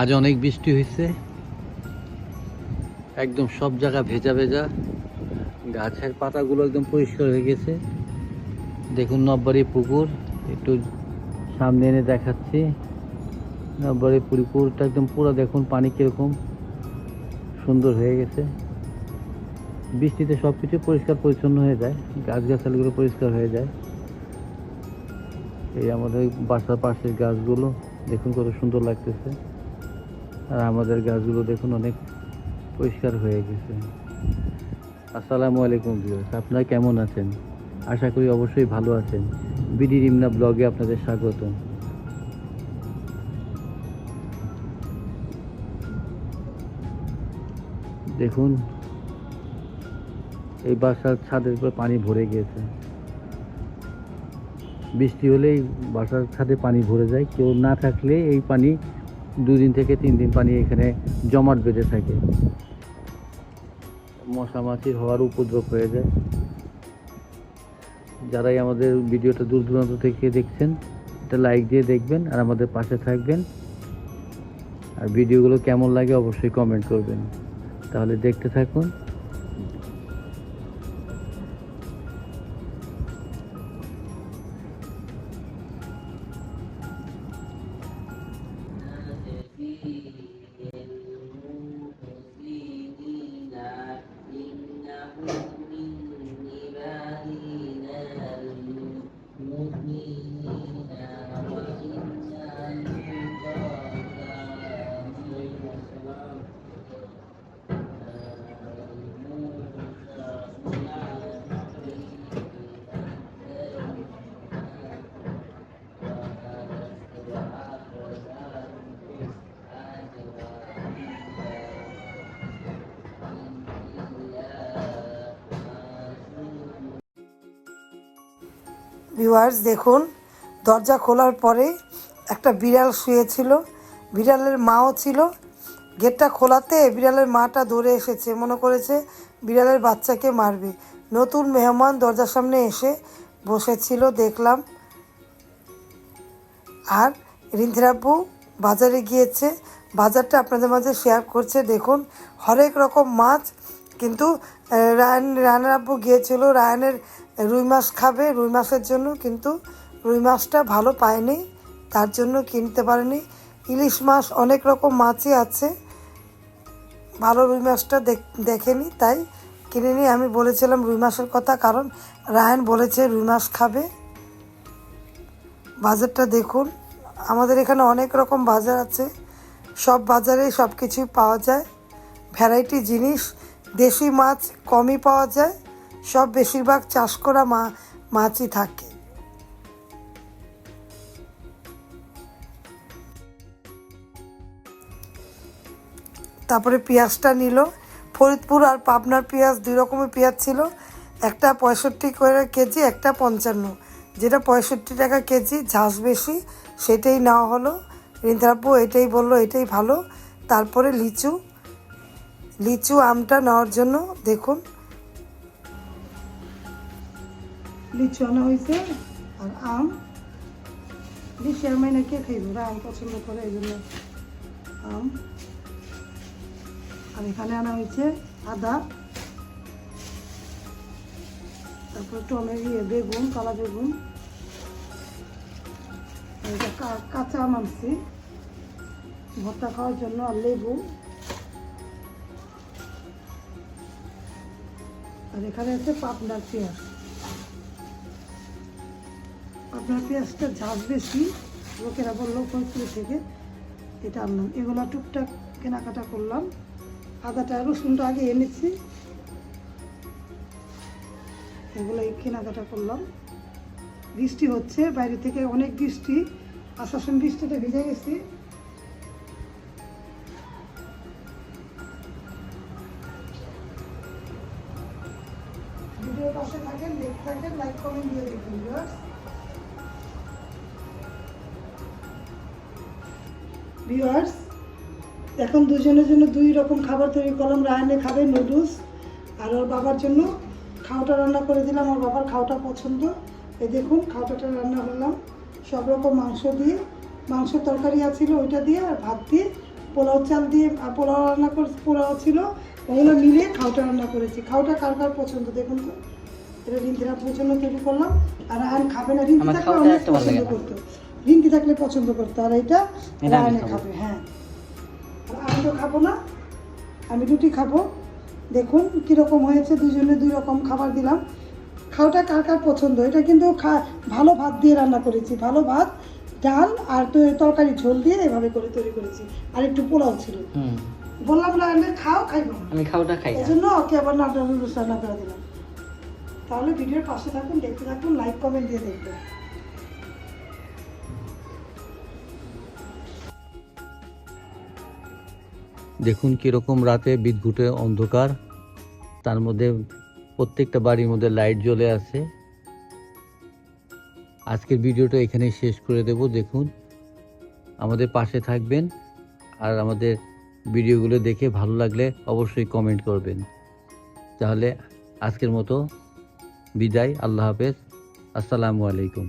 আজ অনেক বৃষ্টি হয়েছে একদম সব জায়গা ভেজা ভেজা। গাছের পাতাগুলো একদম পরিষ্কার হয়ে গেছে। দেখুন নববাড়ি পুকুর, একটু সামনে এনে দেখাচ্ছি। নববাড়ি পুকুরটা একদম পুরো দেখুন পানি কীরকম সুন্দর হয়ে গেছে। বৃষ্টিতে সব কিছু পরিষ্কার পরিচ্ছন্ন হয়ে যায়, গাছগাছালিগুলো পরিষ্কার হয়ে যায়। এই আমাদের বাসার পাশের গাছগুলো, দেখুন কত সুন্দর লাগতেছে। আর আমাদের গাছগুলো দেখুন অনেক পরিষ্কার হয়ে গেছে। আসসালামু আলাইকুম ভিউয়ার্স আপনারা কেমন আছেন? আশা করি অবশ্যই ভালো আছেন। বিডি রিমনা ব্লগে আপনাদের স্বাগত দেখুন, এই বাসার ছাদের উপরে পানি ভরে গিয়েছে বৃষ্টি হলেই বাসার ছাদে পানি ভরে যায়। কেউ না থাকলে এই পানি দুদিন থেকে তিন দিন পানি এখানে জমাট বেঁধে থাকে। মশা মাছির হওয়ার উপদ্রব হয়ে যায়। যারাই আমাদের ভিডিওটা দূর দূরান্ত থেকে দেখছেন এটা লাইক দিয়ে দেখবেন আর আমাদের পাশে থাকবেন। আর ভিডিওগুলো কেমন লাগে অবশ্যই কমেন্ট করবেন। তাহলে দেখতে থাকুন। ভিউয়ার্স দেখুন, দরজা খোলার পরে একটা বিড়াল শুয়েছিল, বিড়ালের মাও ছিল। গেটটা খোলাতে বিড়ালের মাটা দৌড়ে এসেছে, মনে করেছে বিড়ালের বাচ্চাকে মারবে। নতুন মেহমান দরজার সামনে এসে বসেছিল, দেখলাম। আর রিন্ধিরাব্বু বাজারে গিয়েছে, বাজারটা আপনাদের মাঝে শেয়ার করছে, দেখুন। হরেক রকম মাছ, কিন্তু রায়ন, রায়নের আব্বু গিয়েছিল, রায়নের রুই মাছ খাবে, রুই মাছের জন্য কিন্তু রুই মাছটা ভালো পায়নি, তার জন্য কিনতে পারেনি। ইলিশ মাছ অনেক রকম মাছই আছে, ভালো রুই মাছটা দেখ- দেখেনি, তাই কিনে নিয়ে আমি বলেছিলাম রুই মাছের কথা, কারণ রায়ন বলেছে রুই মাছ খাবে। বাজারটা দেখুন, আমাদের এখানে অনেক রকম বাজার আছে, সব বাজারে সব কিছুই পাওয়া যায়। ভ্যারাইটি জিনিস, দেশি মাছ কমই পাওয়া যায়। সব বেশিরভাগ চাষ করা মা, মাছই থাকে। তারপরে পেঁয়াজটা নিল। ফরিদপুর আর পাবনার পেঁয়াজ দুই রকমের পেঁয়াজ ছিল। একটা পঁয়ষট্টি করে কেজি, একটা পঞ্চান্ন। যেটা পঁয়ষট্টি টাকা কেজি, ঝাঁস বেশি, সেটাই নেওয়া হলো। রিন্দাব্বু এটাই বলল, এটাই ভালো। তারপরে লিচু। লিচু আমটা নেওয়ার জন্য দেখুন। লিচু আনা হয়েছে আর আম। বেশি আমি না কে খাইব? ওরা আম পছন্দ করে, এই জন্য আম। আর এখানে আনা হয়েছে আদা। তারপর টমেটো ইয়ে বেগুন, কালা বেগুন। কাঁচা আম আনছি। ভর্তা খাওয়ার জন্য, আর লেবু। আর এখানে আছে পাবনার পেঁয়াজ। পাবনার পেঁয়াজটা ঝাঁজ বেশি লোকেরা বলল ফরিদপুর থেকে। এটা আনলাম। এগুলো টুকটাক কেনাকাটা করলাম। আদাটা, রসুনটা আগে এনেছি। এগুলো কেনাকাটা করলাম। বৃষ্টি হচ্ছে, বাইরে থেকে অনেক বৃষ্টি। আসার সময় বৃষ্টিতে ভিজে গেছি। ভিডিও পাশে থাকেন, দেখতে থাকেন লাইক কমেন্ট দিয়ে দেখুন ভিউয়ার্স এখন দুজনের জন্য দুই রকম খাবার তৈরি করলাম রায়নে খাবে নুডলস আর ওর বাবার জন্য খাওয়াটা রান্না করে দিলাম ওর বাবার খাওয়াটা পছন্দ। এই দেখুন খাওয়াটা রান্না করলাম। সব রকম মাংস দিয়ে মাংস তরকারি আছিল ওইটা দিয়ে আর ভাত দিয়ে পোলাও চাল দিয়ে পোলাও রান্না করে পোলাও ছিল ওগুলো মিলিয়ে খাওটা রান্না করেছি। খাওটা কার কার পছন্দ দেখুন তো? এটা রিন্তিরা জন্য তৈরি করলাম। আর রায়ন খাবে না খাওয়াটা অনেক পছন্দ করতো। রিন্তি থাকলে পছন্দ করতো আর এটা রায়নে খাবে। হ্যাঁ। আর আমি তো খাব না আমি রুটি খাব। দেখুন কীরকম হয়েছে দুজনে দুই রকম খাবার দিলাম। খাওয়াটা কার কার পছন্দ? এটা কিন্তু খা ভালো ভাত দিয়ে রান্না করেছি। ভালো ভাত ডাল আর তো তরকারি ঝোল দিয়ে এভাবে করে তৈরি করেছি। আর একটু পোলাও ছিল। বললাম আমি খাও খাইব না। আমি খাওয়াটা খাই এই জন্য ওকে আবার নাটা নুডলস রান্না করে দিলাম। তাহলে ভিডিওর পাশে থাকুন দেখতে থাকুন লাইক কমেন্ট দিয়ে দেখবেন। দেখুন কীরকম রাতে বিদ্যুটে অন্ধকার। তার মধ্যে প্রত্যেকটা বাড়ির মধ্যে লাইট জ্বলে আছে। আজকের ভিডিওটা এখানে শেষ করে দেব। দেখুন, আমাদের পাশে থাকবেন আর আমাদের ভিডিওগুলো দেখে ভালো লাগলে অবশ্যই কমেন্ট করবেন। তাহলে আজকের মতো বিদায়। আল্লাহ হাফেজ। আসসালামু আলাইকুম।